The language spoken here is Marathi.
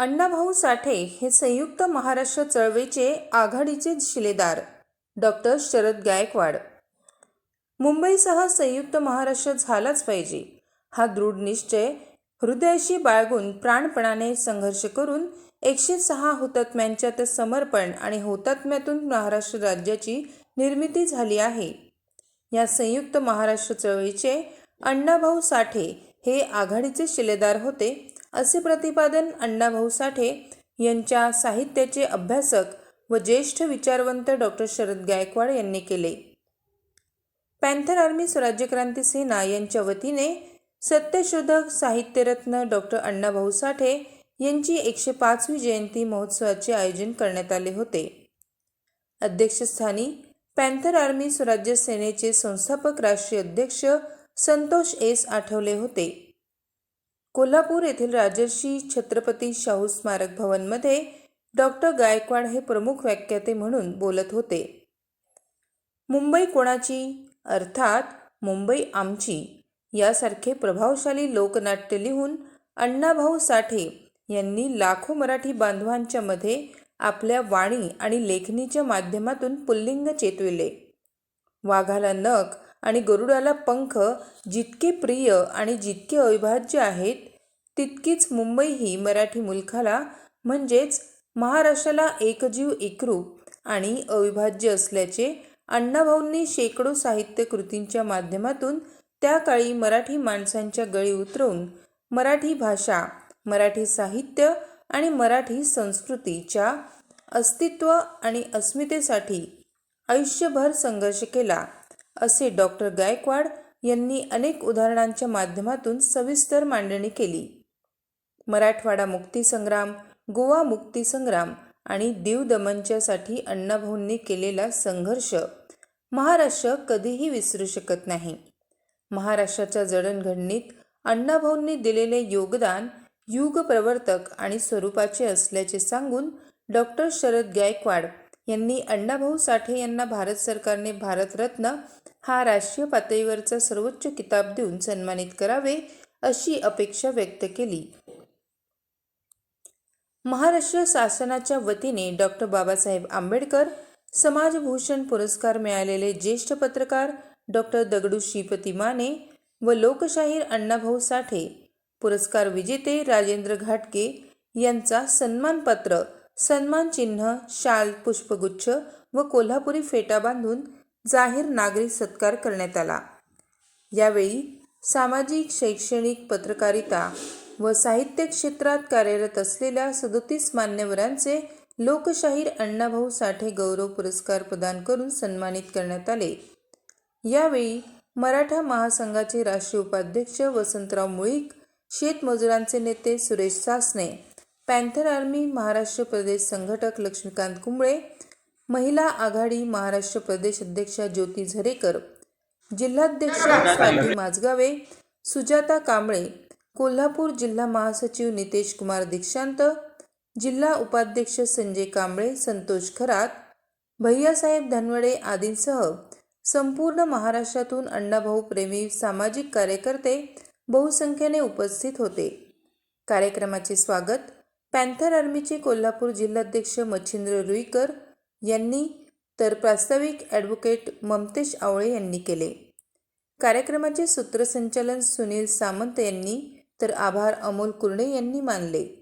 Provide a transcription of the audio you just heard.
अण्णाभाऊ साठे हे संयुक्त महाराष्ट्र चळवळीचे आघाडीचे शिलेदार. डॉक्टर शरद गायकवाड. मुंबईसह संयुक्त महाराष्ट्र झालाच पाहिजे. हा दृढ निश्चय हृदयाशी बाळगून प्राणपणाने संघर्ष करून एकशे सहा हुतात्म्यांच्या ते समर्पण आणि हुतात्म्यातून महाराष्ट्र राज्याची निर्मिती झाली आहे. या संयुक्त महाराष्ट्र चळवळीचे अण्णाभाऊ साठे हे आघाडीचे शिलेदार होते. असे प्रतिपादन अण्णाभाऊ साठे यांच्या साहित्याचे अभ्यासक व ज्येष्ठ विचारवंत डॉक्टर शरद गायकवाड यांनी केले. पॅन्थर आर्मी स्वराज्य क्रांती सेना यांच्या वतीने सत्यशोधक साहित्यरत्न डॉक्टर अण्णाभाऊ साठे यांची एकशे पाचवी जयंती महोत्सवाचे आयोजन करण्यात आले होते. अध्यक्षस्थानी पॅन्थर आर्मी स्वराज्य सेनेचे संस्थापक राष्ट्रीय अध्यक्ष संतोष एस आठवले होते. कोल्हापूर येथील राजर्षी छत्रपती शाहू स्मारक भवनमध्ये डॉक्टर गायकवाड हे प्रमुख व्याख्याते म्हणून बोलत होते. मुंबई कोणाची? अर्थात मुंबई आमची. यासारखे प्रभावशाली लोकनाट्य लिहून अण्णाभाऊ साठे यांनी लाखो मराठी बांधवांच्या मध्ये आपल्या वाणी आणि लेखणीच्या माध्यमातून पुल्लिंग चेतविले. वाघाला नख आणि गरुडाला पंख जितके प्रिय आणि जितके अविभाज्य आहेत तितकीच मुंबई ही मराठी मुलखाला म्हणजेच महाराष्ट्राला एकजीव एकरूप आणि अविभाज्य असल्याचे अण्णाभाऊंनी शेकडो साहित्य कृतींच्या माध्यमातून त्या काळी मराठी माणसांच्या गळी उतरवून मराठी भाषा मराठी साहित्य आणि मराठी संस्कृतीच्या अस्तित्व आणि अस्मितेसाठी आयुष्यभर संघर्ष केला. असे डॉक्टर गायकवाड यांनी अनेक उदाहरणांच्या माध्यमातून सविस्तर मांडणी केली. मराठवाडा मुक्तीसंग्राम गोवा मुक्तीसंग्राम आणि दीव दमनच्यासाठी अण्णाभाऊंनी केलेला संघर्ष महाराष्ट्र कधीही विसरू शकत नाही. महाराष्ट्राच्या जडणघडणीत अण्णाभाऊंनी दिलेले योगदान युग प्रवर्तक आणि स्वरूपाचे असल्याचे सांगून डॉक्टर शरद गायकवाड यांनी अण्णाभाऊ साठे यांना भारत सरकारने भारतरत्न हा राष्ट्रीय पातळीवरचा सर्वोच्च किताब देऊन सन्मानित करावे अशी अपेक्षा व्यक्त केली. महाराष्ट्र शासनाच्या वतीने डॉक्टर बाबासाहेब आंबेडकर समाजभूषण पुरस्कार मिळालेले ज्येष्ठ पत्रकार डॉक्टर दगडू श्रीपती माने व लोकशाहीर अण्णाभाऊ साठे पुरस्कार विजेते राजेंद्र घाटके यांचा सन्मानपत्र सन्मान चिन्ह शाल पुष्पगुच्छ व कोल्हापुरी फेटा बांधून जाहीर नागरी सत्कार करण्यात आला. यावेळी सामाजिक शैक्षणिक पत्रकारिता व साहित्य क्षेत्रात कार्यरत असलेल्या सदोतीस मान्यवरांचे लोकशाहीर अण्णाभाऊ साठे गौरव पुरस्कार प्रदान करून सन्मानित करण्यात आले. यावेळी मराठा महासंघाचे राष्ट्रीय उपाध्यक्ष वसंतराव मुळीक शेतमजुरांचे नेते सुरेश सासने पॅन्थर आर्मी महाराष्ट्र प्रदेश संघटक लक्ष्मीकांत कुंबळे महिला आघाडी महाराष्ट्र प्रदेश अध्यक्षा ज्योती झरेकर जिल्हाध्यक्ष स्वाती माजगावे सुजाता कांबळे कोल्हापूर जिल्हा महासचिव नितेश कुमार दीक्षांत जिल्हा उपाध्यक्ष संजय कांबळे संतोष खरात भैयासाहेब धनवडे आदींसह संपूर्ण महाराष्ट्रातून अण्णाभाऊ प्रेमी सामाजिक कार्यकर्ते बहुसंख्येने उपस्थित होते. कार्यक्रमाचे स्वागत पॅन्थर आर्मीचे कोल्हापूर जिल्हाध्यक्ष मच्छिंद्र रुईकर यांनी तर प्रास्ताविक ॲडव्होकेट ममतेश आवळे यांनी केले. कार्यक्रमाचे सूत्रसंचालन सुनील सामंत यांनी तर आभार अमोल कुर्णे यांनी मानले.